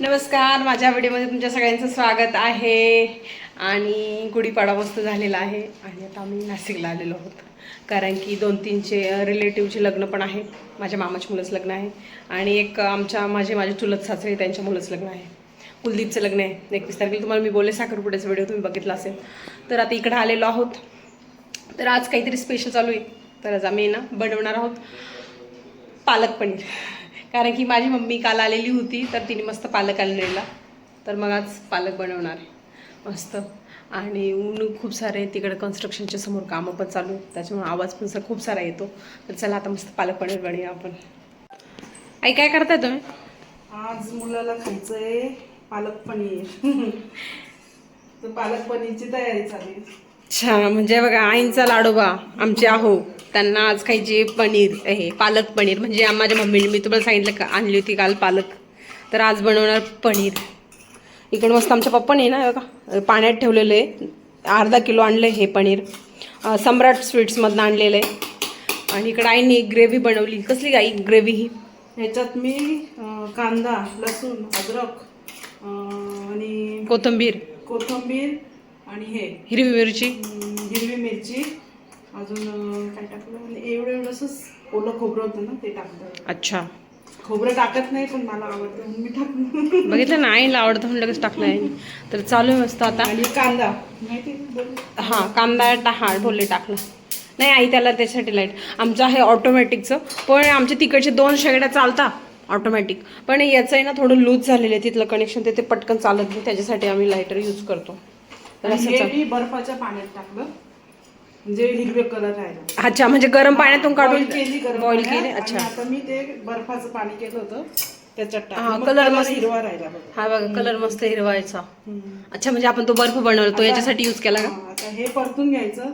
नमस्कार माझ्या व्हिडिओमध्ये तुमच्या सगळ्यांचं स्वागत आहे. आणि गुढीपाडा मस्त झालेला आहे. आणि आता आम्ही नाशिकला आलेलो आहोत. कारण की दोन तीनचे रिलेटिव्हचे लग्न पण आहे. माझ्या मामाच्या मुलाचं लग्न आहे. आणि एक आमच्या माझे माझे चुलत सासरे त्यांच्या मुलाचं लग्न आहे. कुलदीपचं लग्न आहे. एकवीस तारखेला तुम्हाला मी बोलले साखरपुड्याचा व्हिडिओ तुम्ही बघितला असेल. तर आता इकडं आलेलो आहोत. तर आज काहीतरी स्पेशल चालू आहे. तर आज आम्ही ना बनवणार आहोत पालक पनीर. कारण की माझी मम्मी काल आलेली होती तर तिने मस्त पालक आणलेला. तर मग आज पालक बनवणार आहे. मस्त. आणि ऊन खूप सारे तिकडे कन्स्ट्रक्शनच्या समोर कामं पण चालू त्याच्यामुळे आवाज पण सर खूप सारा येतो. तर चला आता मस्त पालक पनीर बनूया आपण. आई काय करताय तुम्ही? आज मुलाला खायचंय पालक पनीर. तर पालक पनीरची तयारी चालू आहे. अच्छा म्हणजे बघा आईंचा लाडोबा आमचे आहो त्यांना आज खायचे पनीर हे पालक पनीर म्हणजे माझ्या मम्मीने मी तुम्हाला सांगितलं का आणली होती काल पालक. तर आज बनवणार पनीर. इकडे मस्त आमच्या पप्पाने ना बघा पाण्यात ठेवलेलं आहे. अर्धा किलो आणलं हे पनीर. सम्राट स्वीट्समधनं आणलेलं आहे. आणि इकडे आईने ग्रेव्ही बनवली. कसली गाई ग्रेव्ही ही? ह्याच्यात मी कांदा लसूण अद्रक आणि कोथिंबीर. कोथिंबीर आणि हे. हिरवी मिरची? हिरवी मिरची. अजून काय टाकलं? आणि एवढं एवढंसंच ओलं खोबरं होतं ना ते टाकलं. अच्छा. खोबरं टाकत नाही पण मला आवडतं म्हणून मी टाकलं. बघितलं ना आईला आवडतं म्हणून लगेच टाकलं आहे. तर चालू आहे मस्त आता. आणि कांदा. माहिती? बोल. हां कांदा टा हा बोलले टाकला. नाही आई त्याला त्याच्यासाठी लाइट आमचं आहे ऑटोमॅटिकचं पण आमच्या तिकडचे दोन शेगड्या चालता ऑटोमॅटिक पण याचं आहे ना थोडं लूज झालेलं आहे. तिथलं कनेक्शन ते ते पटकन चालत नाही. त्याच्यासाठी आम्ही लायटर यूज करतो. तर हे मी बर्फाच्या पाण्यात टाकलं. म्हणजे हिरवे कलर राहिला. अच्छा म्हणजे गरम पाण्यातून काढून केली गरम बॉईल पाण्यात केले? आणि अच्छा. आता मी ते बर्फाचं पाणी केलं होतं त्याच्यात हा, टाकलं. मग color color मस्त. हिरवा राहिला बघा. हा बघा कलर मस्त हिरवायचा. अच्छा म्हणजे आपण तो बर्फ बनवला तो याच्यासाठी यूज केला का? हा, आता हे परतून घ्यायचं.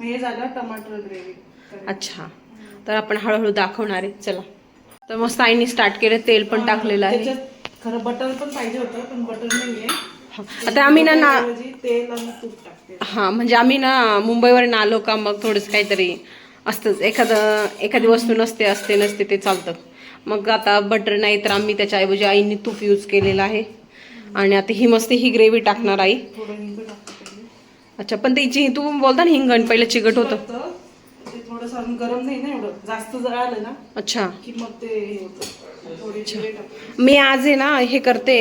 मग हे झालं टमाटर ग्रेव्ही. अच्छा. तर आपण हळूहळू दाखवणार आहे. चला. तर मस्त आईने स्टार्ट केलं तेल पण टाकलेलं आहे. त्याच्यात खरं बटर पण पाहिजे होतं पण बटर नाहीये. हा. आता आम्ही ना ना त्याऐवजी तेल आणि तूप टाकते. हा म्हणजे आम्ही ना मुंबईवर आलो का मग थोडंसं काहीतरी असतंच. एखादं एखादी वस्तू नसते असते नसते ते चालतं. मग आता बटर नाही तर आम्ही त्याच्याऐवजी आईने तूप यूज केलेलं आहे. आणि आता ही मस्त ही ग्रेव्ही टाकणार आई. अच्छा पण त्याची तू बोलता ना हिंगण पहिलं चिकट होतं. फक्त ते थोडंसं अजून गरम नाही ना एवढं. जास्त जर आलं ना अच्छा. की मग ते मी आज आहे ना हे करते.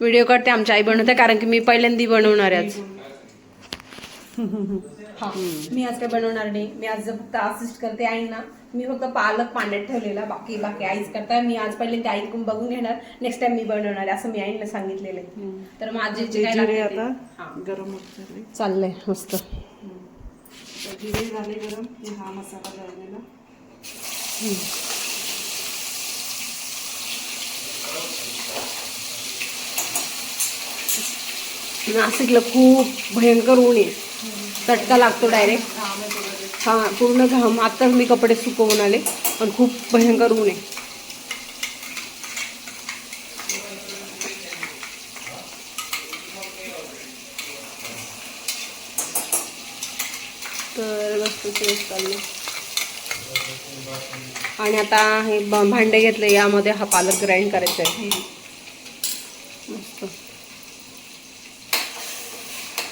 व्हिडिओ करते आमच्या आई बनवते कारण की मी पहिल्यांदा बनवणार आहे आज हा मी आज काय बनवणार नाही. मी आज फक्त असिस्ट करते आईना. मी फक्त पालक पाण्यात ठेवलेला बाकी बाकी आईच करताय मी आज पहिल्यांदा आईकडून बघून घेणार. नेक्स्ट टाइम मी बनवणार आहे असं मी आईला सांगितलेलं आहे. तर माझे जे ते काय आता हा. गरम होत झाले चाललंय मस्त. जिरे झाले गरम हे हा मसाला लावलेला नाशिकला खूप भयंकर ऊन आहे. तटका लागतो डायरेक्ट हा पूर्ण घाम. आत्ताच मी कपडे सुकवून आले पण खूप भयंकर ऊन आहे. तर मस्त चाललं आणि आता हे भांडे घेतले यामध्ये हा पालक ग्राइंड करायचा आहे मस्त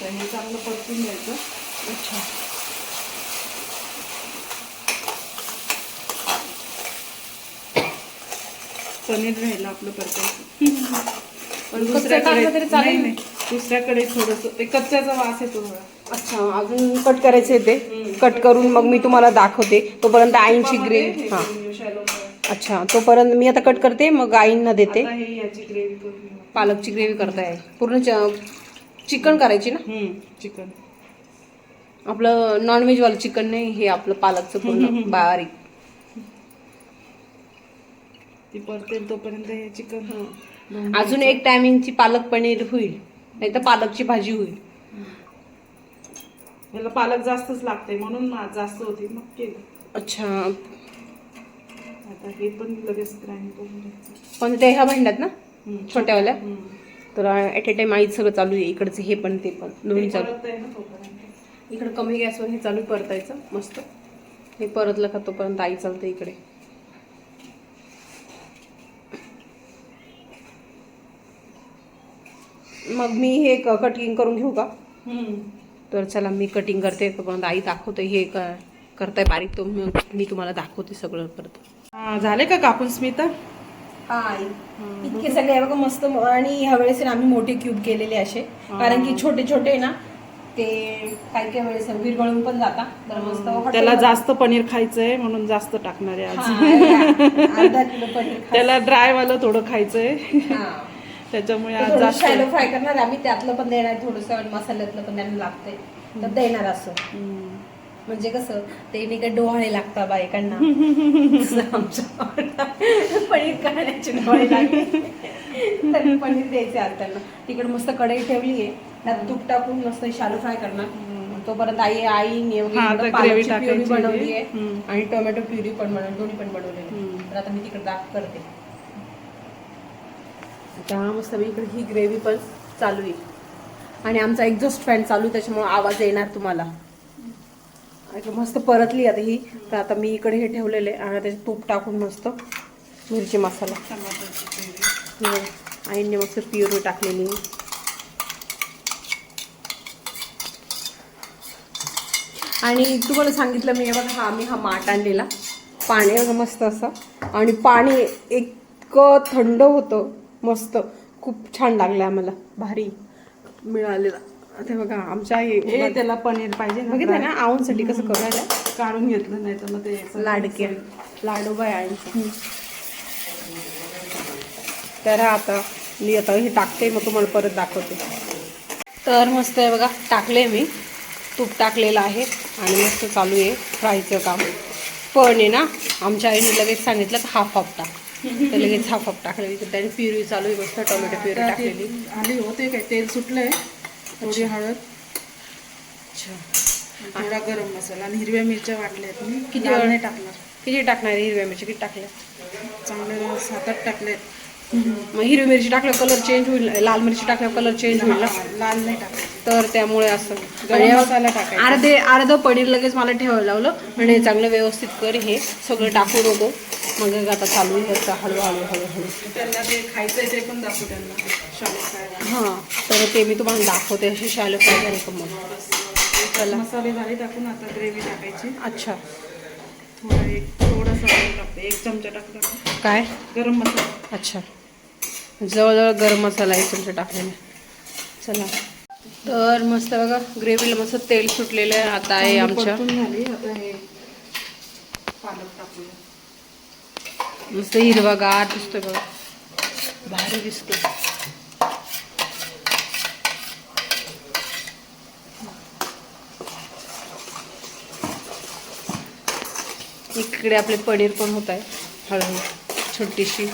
तर हे चांगलं परतून घ्यायचं. अच्छा. पनीर राहिलं आपलं परतायचं. पण नाही. दुसऱ्याकडे थोडस ते कच्च्याचा वास येतो थोडा अच्छा अजून कट करायचे ते? कट करून मग मी तुम्हाला दाखवते. तोपर्यंत आईंची ग्रेव्ही हां अच्छा तोपर्यंत मी आता कट करते मग आईंना देते. पालकची ग्रेव्ही करताय. पूर्ण चिकन करायची ना? चिकन. आपलं नॉनव्हेजवालं चिकन नाही हे आपलं पालकचं पूर्ण बारीक. ती परतेल तोपर्यंत हे चिकन. अजून एक टायमिंगची पालक पनीर होईल नाही तर पालकची भाजी होईल. याला पालक जास्तच लागते म्हणून जास्त होती मग केलं. अच्छा. आता हे पण लगेच ग्राइंड करून पण ते ह्या भांड्यात ना. छोट्यावाल्या. तर ॲट ए टाइम आईच सगळं चालू आहे इकडचं हे पण ते पण दोन्ही चालू. इकडे कमी गॅसवर हे चालू परतायचं मस्त. हे परतलं का तोपर्यंत आई चालते इकडे. मग मी हे कटिंग करून घेऊ का? हम्म. तर चला मी कटिंग करते तोपर्यंत आई दाखवते हे करताय बारीक तो मी तुम्हाला दाखवते सगळं परत. झाले का कापून स्मिता? हाय. इतके सगळे बघा मस्त आणि ह्या वेळेस ना आम्ही मोठे क्यूब केलेले असे. कारण की छोटे छोटे ना ते काही काही वेळेस विरघळून पण जातात तर मस्त त्याला जास्त पनीर खायचंय म्हणून जास्त टाकणार आहे आज. हा, अर्धा किलो पनीर खा. त्याला ड्राय वालं थोडं खायचंय. हा. त्याच्यामुळे आज जास्त फ्राय करणार आम्ही. त्यातलं पण देणार थोडंसं मसाल्यातलं पण त्यांना लागतंय. तर देणार असं. म्हणजे कसं ते नाही का डोहाळे लागतात बायकांना. आमच्या पनीर करण्याचे डोळे लागले तर पनीर द्यायचे त्यांना. तिकडे मस्त कढई ठेवली आहे त्यात तूप टाकून मस्त शालू फ्राय करणार. तोपर्यंत आई आईने हा, gravy प्युरी बनवली आहे. आणि टोमॅटो प्युरी पण बनवली दोन्ही पण बनवलेली. तर आता मी तिकडे दाख करते आता मस्त मी इकडे ही ग्रेव्ही पण चालू आहे. आणि आमचा एक्झॉस्ट फॅन चालू त्याच्यामुळे आवाज येणार तुम्हाला. आणि मस्त परतली आता ही. तर आता मी इकडे हे ठेवलेले आहे आणि त्याच्यात तूप टाकून मस्त मिरची मसाला. आईने मस्त प्युरी टाकलेली. आणि तुम्हाला सांगितलं मी हे बघा हा आम्ही हा माठ आणलेला. पाणी बघा मस्त असं. आणि पाणी इतकं थंड होतं. मस्त. खूप छान लागलं आम्हाला. भारी मिळालेला. आता बघा आमच्या आई हे त्याला पनीर पाहिजे ना. बघितलं. ना आवूंसाठी कसं करायला काढून घेतलं नाही तर मग ते लाडके. लाडोबा आहे तर आता मी आता हे टाकते मग तुम्हाला परत दाखवते. तर मस्त आहे बघा टाकले मी. तूप टाकलेलं आहे आणि मस्त चालू आहे फ्रायचं काम. पण आहे ना आमच्या आईने लगेच सांगितलं की हाफ हाफ टाक. तर लगेच हाफ हाफ टाकलं. त्याने प्युरी चालू आहे मस्त टोमॅटो प्युरी टाकलेली. आली होते काय तेल सुटलंय. थोडी हळद. अच्छा. थोडा गरम मसाला आणि हिरव्या मिरच्या वाटल्यात मी. किती वेळ? नाही टाकणार. किती टाकणार हिरव्या मिरची? किती टाकल्या? चांगले सात आठ टाकलेत मग हिरवी मिरची टाकल्यावर कलर चेंज होईल. लाल मिरची टाकल्यावर कलर चेंज होईल ना? लाल नाही टाकायचे तर त्यामुळे असं गरम मसाला टाकायचा. अर्धे अर्ध पनीर लगेच मला ठेवायला लावलं म्हणजे चांगलं व्यवस्थित कर. हे सगळं टाकू नको. मग आता चालू हळूहळू हळूहळू. त्यांना जे खायचंय ते पण दाखवू त्यांना. हां. तर ते मी तुम्हाला दाखवते असे शालो फ्राय झाले का मग चला. मसाले झाले टाकून आता ग्रेव्ही टाकायची. अच्छा. थोडा एक थोडासा टाकते एक चमचा टाकला. काय? गरम मसाला. अच्छा. जवळजवळ गरम मसाला एक चमचा टाकलेला चला. तर मस्त बघा ग्रेव्हीला मस्त तेल सुटलेलं आहे. आता आहे आमच्या. मस्त हिरवागार दिसतोय बघा. भारी दिसतो इकडे आपले पनीर पण होत आहे. हळूहळू छोटीशी.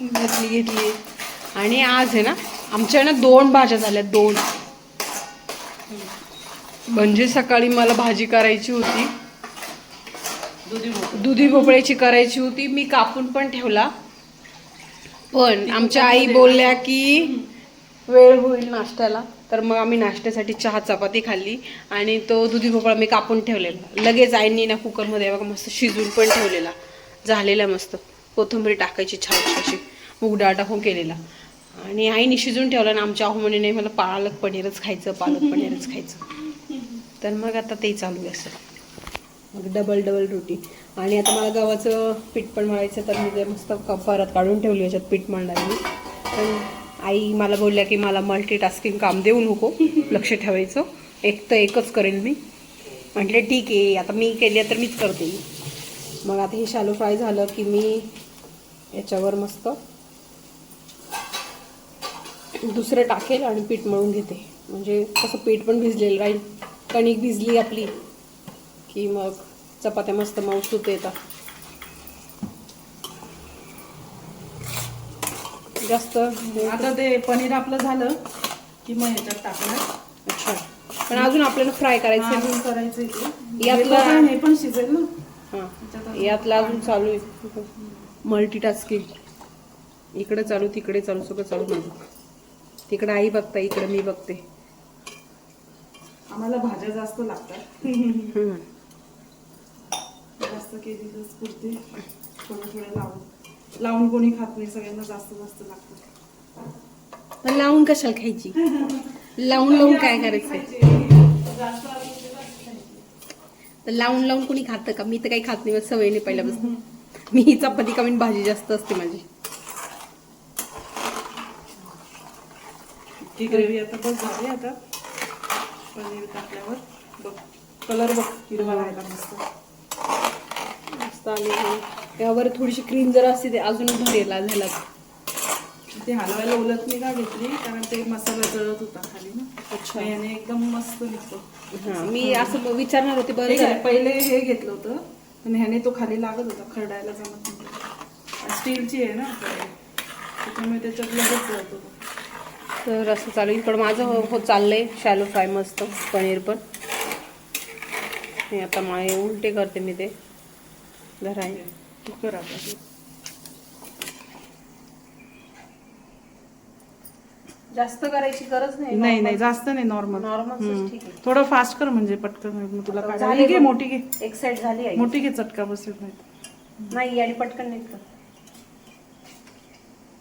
घेतली घेतली. आणि आज आहे ना आमच्या ना दोन भाज्या झाल्या दोन. म्हणजे सकाळी मला भाजी करायची होती. दुधी भोपळा. दुधी भोपळ्याची करायची होती. मी कापून पण ठेवला. पण आमच्या आई बोलल्या की वेळ होईल नाश्त्याला. तर मग आम्ही नाश्त्यासाठी चहा चपाती खाल्ली आणि तो दुधी भोपळा मी कापून ठेवलेला. लगेच आईनी ना कुकरमध्ये बघा मस्त शिजून पण ठेवलेला. झालेला मस्त. कोथिंबीर टाकायची छान अशी मूग टाकून केलेला. आणि आईने शिजून ठेवला ना आमच्या आहू नाही मला पालक पनीरच खायचं पालक पनीरच खायचं. तर मग आता ते चालू आहे असं. मग डबल डबल रोटी. आणि आता मला गव्हाचं पीठ पण मळायचं तर मी ते मस्त परत काढून ठेवली याच्यात पीठ मळणार मी पण आई मला बोलल्या की मला मल्टीटास्किंग काम देऊ नको. लक्ष ठेवायचं. एक तर एकच करेन मी. म्हटलं ठीक आहे आता मी केली तर मीच करते. मग आता हे शालो फ्राय झालं की मी याच्यावर मस्त दुसरं टाकेल आणि पीठ मळून घेते. म्हणजे कसं पीठ पण भिजलेलं राहील. कणिक भिजली आपली की मग चपात्या मस्त मऊसूत येतात जास्त आता ते पनीर आपलं झालं की मग ह्याच्यात टाकणार. अच्छा. पण अजून आपल्याला फ्राय करायचं. अजून करायचं ते. यातलं- हे पण- हे पण शिजेल ना. हां. यातलं अजून चालू आहे. मल्टीटास्किंग. इकडे चालू तिकडे चालू सगळं चालू माझं. तिकडे आई बघता इकडे मी बघते. आम्हाला भाज्या जास्त लागतात. हम्म. जास्त केली तर पुरते. थोडं थोडं लावून. लावून कोणी खात नाही सगळ्यांना जास्त जास्त लागतं. पण लावून कशाला खायची? लावून लावून काय करायचंय जास्त आली की जास्त खायची. तर लावून लावून कोणी खातं का? मी तर काही खात नाही सवय नाही पहिल्यापासून. मी ही चपाती कमी भाजी जास्त असते माझी. ही ग्रेव्ही आता बस झाली आता. पनीर टाकल्यावर. बघ कलर बघ हिरवा राहिला मस्त. मस्त आली. यावर थोडीशी क्रीम जर असते ते अजूनच भारी झाला. ते हलवायला उलट मी का घेतली? कारण ते मसाला जळत होता खाली ना. अच्छा. याने एकदम मस्त निघतो. हा मी असं विचारणार होते बरं झालं. पहिले हे घेतलं होतं. पण ह्याने तो खाली लागत होता खरडायला जमत नव्हतं. स्टीलची आहे ना. त्याच्यामुळे त्याच्यात लगेच जळत होतं. तर असं चालू. इकडं माझं हो हो चाललंय. शॅलो फ्राय मस्त पनीर पण. आता माय उलटे करते मी ते. जरा तू कर जास्त करायची गरज नाही नाही नाही जास्त नाही नॉर्मल नॉर्मल थोडं फास्ट कर म्हणजे पटकन. तुला झाले घे. मोठी घे. एक साइड झाली आहे. मोठी घे चटका बसेल नाही. नाही आणि पटकन निघतं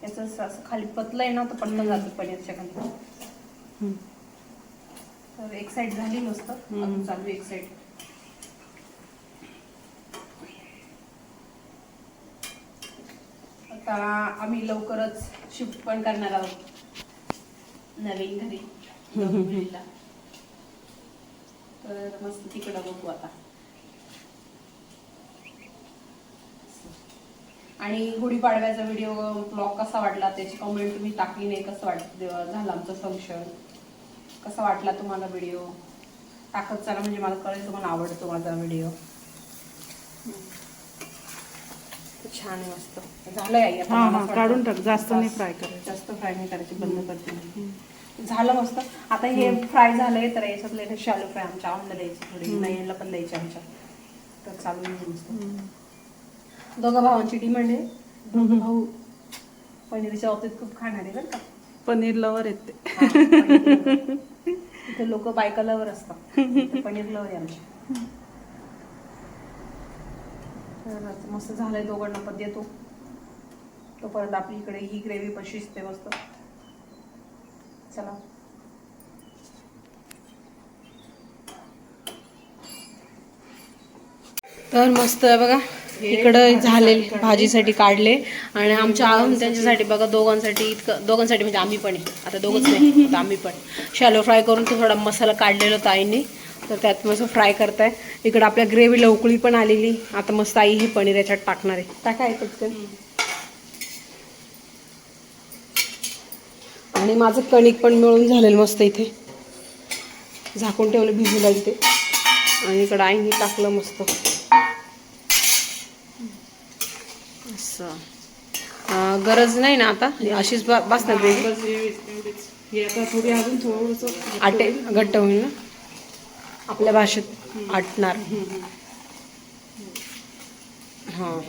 याचं असं खाली पतलं आहे ना तर पटकन जातं पनीरच्या खाली. तर एक साइड झाली मस्त. चालू एक साइड आता आम्ही लवकरच शिफ्ट पण करणार आहोत. नवीन घरी. डोंबिवलीला. तर मस्त तिकडं बघू आता. आणि गुढीपाडव्याचा व्हिडिओ ब्लॉग कसा वाटला? त्याची कमेंट तुम्ही टाकली नाही कसं वाट झालं आमचं फंक्शन कसा वाटला तुम्हाला व्हिडिओ टाकत चला म्हणजे मला कळेल तुम्हाला आवडतो माझा व्हिडिओ छान आहे मस्त. झालंय आई आता हा मला हा असं काढून वाटतं. टाक जास्त नाही. फ्राय करायचं. जास्त फ्राय नाही करायची बंद करते मी. झालं मस्त. आता हे फ्राय झालंय तर याच्यातले शालू फ्राय आमच्या आवडला द्यायची थोडी. नयनला पण द्यायची आमच्या. तर चालू आहे मस्त. दोघं भावांची डिमांड आहे. दोघं भाऊ पनीरच्या बाबतीत खूप खाणार आहे बरं का? पनीर लवर येते हा, पनीर. इथे लोक बायका लवर असतात. इथे पनीर लवर आहे आमचे. तर आता मस्त झालंय दोघांना पण देतो. तोपर्यंत आपली इकडे ही ग्रेव्ही पण शिजते मस्त. चला. तर मस्त आहे बघा इकडं झाले भाजीसाठी काढले. आणि आमच्या आम त्यांच्यासाठी बघा दोघांसाठी इतकं दोघांसाठी म्हणजे आम्ही पण आहे. आता दोघंच नाही आम्ही पण. शॅलो फ्राय करून तो थोडा मसाला काढलेला होता आईने. तर त्यात मस्त फ्राय करताय. इकडं आपल्या ग्रेव्हीला उकळी पण आलेली. आता मस्त आई हे पनीर याच्यात टाकणार आहे. टाका आहे पटकन. आणि माझं कणिक पण मिळून झालेलं मस्त इथे. झाकून ठेवलं भिजूला इथे. आणि इकडं आईने टाकलं मस्त. असं. गरज नाही ना आता? अशीच ग्रेव्ही बस आता थोडी अजून थोडंसं आटे घट्ट होईल ना? आपल्या भाषेत आटणार. हां.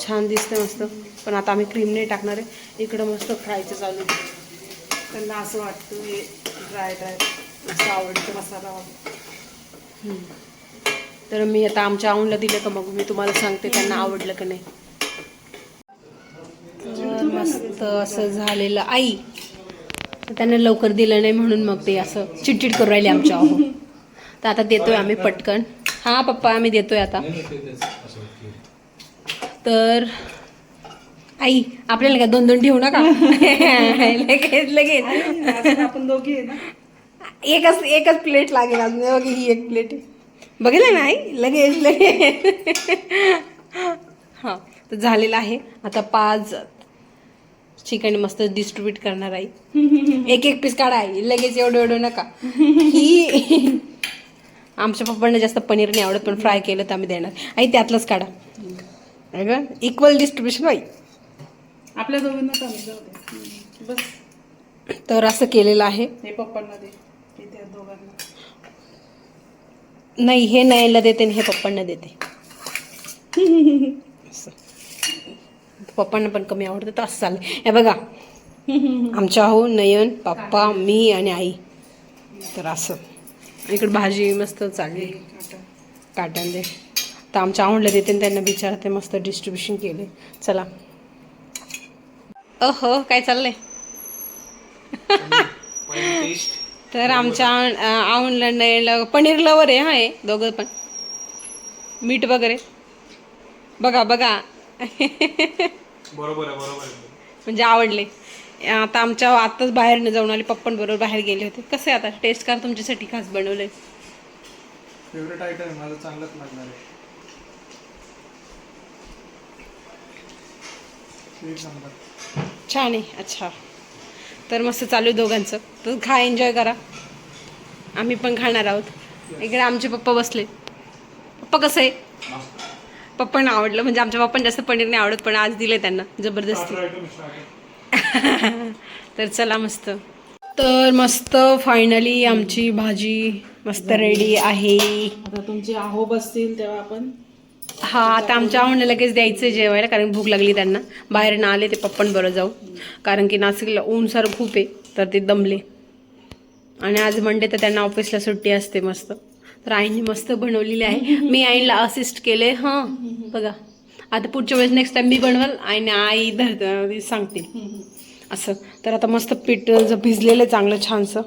छान दिसते मस्त. पण आता आम्ही क्रीम नाही टाकणार आहे. इकडं मस्त फ्रायचं चालू त्यांना असं वाटतं हे ड्राय ड्राय असं आवडतं मसाला तर मी आता आमच्या आऊनला दिलं का मग मी तुम्हाला सांगते त्यांना आवडलं का नाही. तर मस्त असं झालेलं. आई त्यांना लवकर दिलं नाही म्हणून मग ते असं चिडचिड करू राहिले आमच्या आहोत तर आता देतोय आम्ही पटकन. हा पप्पा आम्ही देतोय आता. तर आई आपल्याला काय दोन दोन ठेवू नका? लगेच लगेच. आपण दोघी एकच एकच प्लेट लागेल अजून. हे बघ ही एक प्लेट बघितलं ना आई? लगेच लगेच. हां तर झालेलं आहे. आता पाच चिकन मस्त डिस्ट्रीब्यूट करणार आई एक एक पीस काढा आई. लगेच एवढं एवढं नका. ही आमच्या पप्पांना जास्त पनीर नाही आवडत पण फ्राय केलं तर आम्ही देणार. आई त्यातलंच काढा. अगं इक्वल डिस्ट्रीब्युशन बाई. आपल्या दोघींना जाऊ दे. बस. तर असं केलेलं आहे. हे पप्पांना दे हे त्या दोघांना. नाही हे नयनला देते आणि हे पप्पांना देते. असं. पप्पांना पण कमी आवडतं तर असं चाललं हे बघा आमच्या हो नयन पप्पा मी आणि आई. तर असं. इकडे भाजी मस्त चालली. आता काटांदे तर आमच्या आवडलं देते आणि त्यांना विचारते मस्त डिस्ट्रीब्युशन केले. चला. अहो काय चाललंय? तर आमच्या आवडलं पनीर लवर आहे हा हे दोघं पण. मीठ वगैरे. बघा बघा. बरोबर आहे बरोबर आहे. म्हणजे आवडले. आता आमच्या आताच बाहेर जाऊन आले पप्पांबरोबर बाहेर गेले होते. कसे आता टेस्ट कार तुमच्यासाठी खास बनवले फेवरेट आयटम माझं चांगलंच लागणार आहे. छान आहे अच्छा. तर मस्त चालू दोघांचं. तर खा एन्जॉय करा. आम्ही पण खाणार आहोत. इकडे आमचे पप्पा बसले. पप्पा कसं आहे? पप्पांना आवडलं. म्हणजे आमच्या पप्पांना जास्त पनीर नाही आवडत पण आज दिले त्यांना. जबरदस्ती. तर चला मस्त. तर मस्त फायनली आमची भाजी मस्त रेडी आहे. आता तुमची आहो बसतील तेव्हा आपण. हा आता आमच्या आवडीला लगेच द्यायचं जेवायला कारण भूक लागली त्यांना. बाहेर ना आले ते पप्पांबरोबर जाऊ. कारण की नाशिकला ऊन सारं खूप आहे तर ते दमले. आणि आज मंडे तर त्यांना ऑफिसला सुट्टी असते मस्त. तर आईने मस्त बनवलेली आहे. मी आईला असिस्ट केले हां. बघा. आता पुढच्या वेळेस नेक्स्ट टाइम मी बनवाल आईने आई धर सांगते. असं. तर आता मस्त पीठ जर भिजलेलं आहे चांगलं छानसं.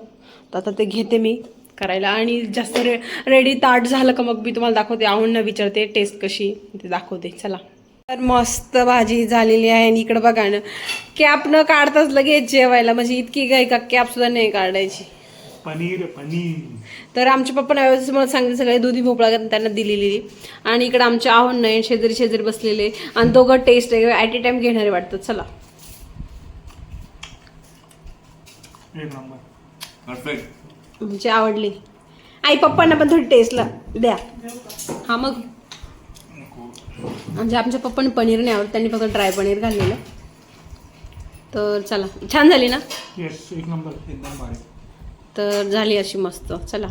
तर आता ते घेते मी करायला. आणि जास्त रे रेडी ताट झालं का मग मी तुम्हाला दाखवते. आवडणं विचारते. टेस्ट कशी ते दाखवते. चला. तर मस्त भाजी झालेली आहे आणि इकडं बघा ना कॅप न काढताच लगेच जेवायला. म्हणजे इतकी काही का कॅप सुद्धा नाही काढायची. पनीर पनीर. तर आमच्या पप्पांना व्यवस्थित मला सांगितलं सगळे दुधी भोपळा त्यांना दिलेली. आणि इकडे आमचे आव्हान नाही शेजारी शेजारी बसलेले. आणि दोघं टेस्ट ॲट ए टाइम घेणारे वाटतं. चला. एक नंबर. परफेक्ट म्हणजे आवडली. आई पप्पांना पण थोडी टेस्टला द्या. हा मग. म्हणजे आमच्या पप्पाने पनीर नाही आवडत त्यांनी फक्त ड्राय पनीर घाललेलं तर चला. छान झाली ना? येस एक नंबर. एकदम भारी तर झाली अशी मस्त. चला.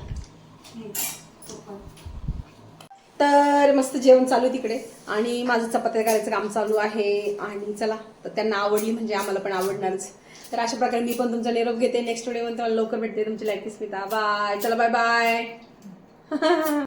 तर मस्त जेवण चालू आहे तिकडे. आणि माझं चपात्या करायचं काम चालू आहे. आणि चला तर त्यांना आवडली म्हणजे आम्हाला पण आवडणारच. तर अशा प्रकारे मी पण तुमचा निरोप घेते. नेक्स्ट व्हिडिओ तुम्हाला लवकर भेटते. तुमची लाईक स्मिता बाय चला बाय बाय